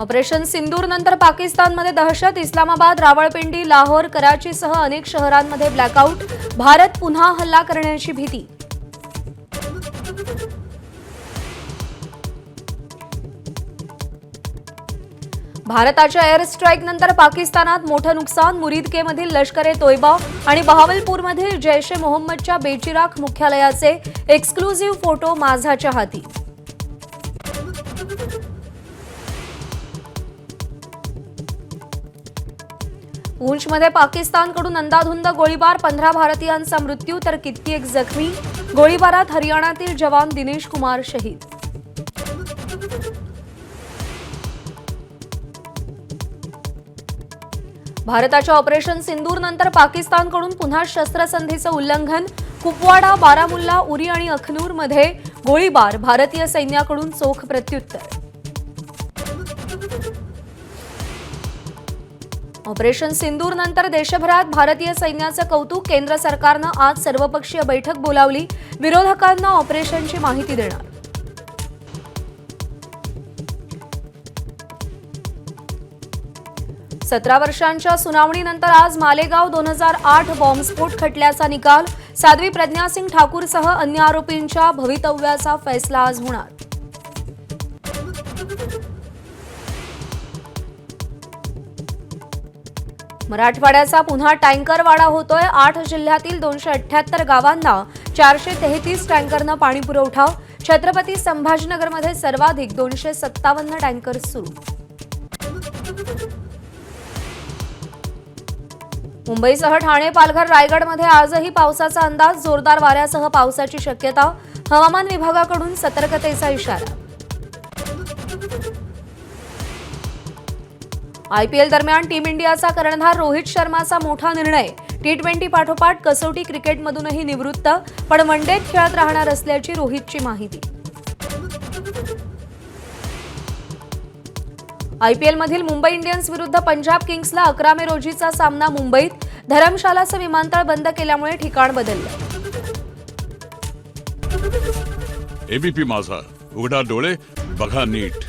Operation सिंदूर नंतर पाकिस्तानमध्ये दहशत इस्लामाबाद रावळपिंडी लाहोर कराचीसह अनेक शहरांमध्ये ब्लॅकआउट भारत पुन्हा हल्ला करण्याची भीती. भारताच्या एअर स्ट्राईक नंतर पाकिस्तानात मोठं नुकसान मुरीदकेमधील लष्कर ए तोयबा आणि बहावलपूरमधील जैश ए मोहम्मदच्या बेचिराख मुख्यालयाचे एक्सक्लुझिव्ह फोटो माझाच्या हाती. पूंछमध्ये पाकिस्तानकडून अंदाधुंद गोळीबार पंधरा भारतीयांचा मृत्यू तर कित्येक जखमी. गोळीबारात हरियाणातील जवान दिनेश कुमार शहीद. भारताच्या ऑपरेशन सिंदूर नंतर पाकिस्तानकडून पुन्हा शस्त्रसंधीचं उल्लंघन. कुपवाडा बारामुल्ला उरी आणि अखनूरमध्ये गोळीबार भारतीय सैन्याकडून चोख प्रत्युत्तर. ऑपरेशन सिंदूर नंतर देशभरात भारतीय सैन्याचं कौतुक केंद्र सरकारनं आज सर्वपक्षीय बैठक बोलावली. विरोधकांना ऑपरेशनची माहिती देणार. सतरा वर्षांच्या सुनावणीनंतर आज मालेगाव दोन हजार आठ बॉम्बस्फोट खटल्याचा निकाल. साध्वी प्रज्ञासिंग ठाकूरसह अन्य आरोपींच्या भवितव्याचा फैसला आज होणार. मराठवाड्याचा पुन्हा टँकर वाडा होतोय. आठ जिल्ह्यातील दोनशे अठ्याहत्तर गावांना चारशे तेहतीस टँकरनं पाणी पुरवठा. छत्रपती संभाजीनगरमध्ये सर्वाधिक दोनशे सत्तावन्न टँकर सुरू. मुंबईसह ठाणे पालघर रायगडमध्ये आजही पावसाचा अंदाज. जोरदार वाऱ्यासह पावसाची शक्यता. हवामान विभागाकडून सतर्कतेचा इशारा. आयपीएल दरम्यान टीम इंडियाचा कर्णधार रोहित शर्माचा मोठा निर्णय. टी ट्वेंटी पाठोपाठ कसोटी क्रिकेटमधूनही निवृत्त पण वनडेत खेळत राहणार असल्याची रोहितची माहिती. आयपीएलमधील मुंबई इंडियन्स विरुद्ध पंजाब किंग्सला अकरा मे रोजीचा सामना मुंबईत. धरमशालाचं विमानतळ बंद केल्यामुळे ठिकाण बदललं. एबीपी माझा. उघडा डोळे बघा नीट.